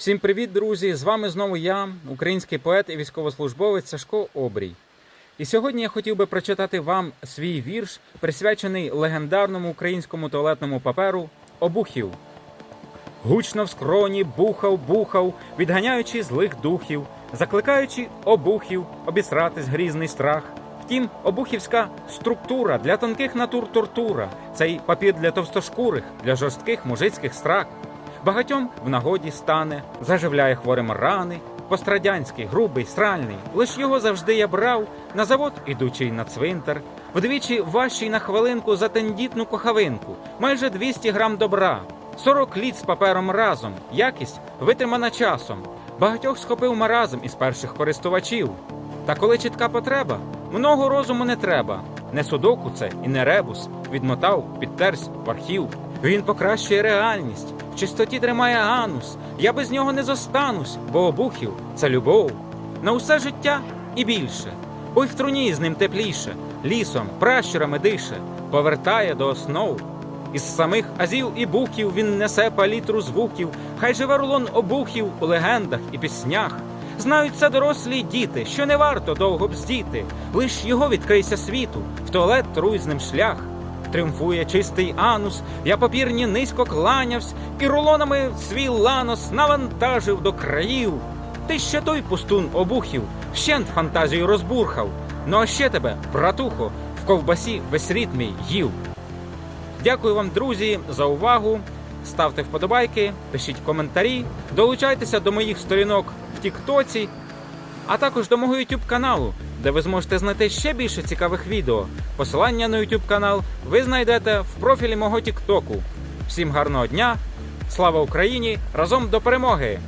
Всім привіт, друзі! З вами знову я, український поет і військовослужбовець Сашко Обрій. І сьогодні я хотів би прочитати вам свій вірш, присвячений легендарному українському туалетному паперу Обухів. Гучно в скроні бухав, бухав, відганяючи злих духів, закликаючи обухів обісратись грізний страх. Втім, обухівська структура для тонких натур тортура, цей папір для товстошкурих, для жорстких мужицьких страх. Багатьом в нагоді стане, заживляє хворим рани, пострадянський, грубий, сральний. Лиш його завжди я брав на завод, ідучий на цвинтар, вдвічі важчий на хвилинку за тендітну кохавинку, майже 200 грам добра. 40 літ з папером разом, якість витримана часом. Багатьох схопив маразм із перших користувачів. Та коли чітка потреба, много розуму не треба. Не судоку це і не ребус. Відмотав, підтерсь в архів. Він покращує реальність, чистоті тримає анус. Я без нього не зостанусь, бо обухів це любов. На усе життя і більше. Бо й в труні з ним тепліше, лісом, пращурами дише, повертає до основ. Із самих азів і буків він несе палітру звуків, хай живе рулон обухів у легендах і піснях. Знають це дорослі діти, що не варто довго бздіти, лиш його відкрийся світу, в туалет труй з ним шлях. Тріумфує чистий анус, я папірні низько кланявсь, і рулонами свій ланос навантажив до країв. Ти ще той пустун обухів, щент фантазію розбурхав. Ну а ще тебе, братухо, в ковбасі весь рід мій їв. Дякую вам, друзі, за увагу. Ставте вподобайки, пишіть коментарі, долучайтеся до моїх сторінок в Тіктоці, а також до мого YouTube каналу, де ви зможете знайти ще більше цікавих відео. Посилання на YouTube канал ви знайдете в профілі мого Тіктоку. Всім гарного дня! Слава Україні! Разом до перемоги!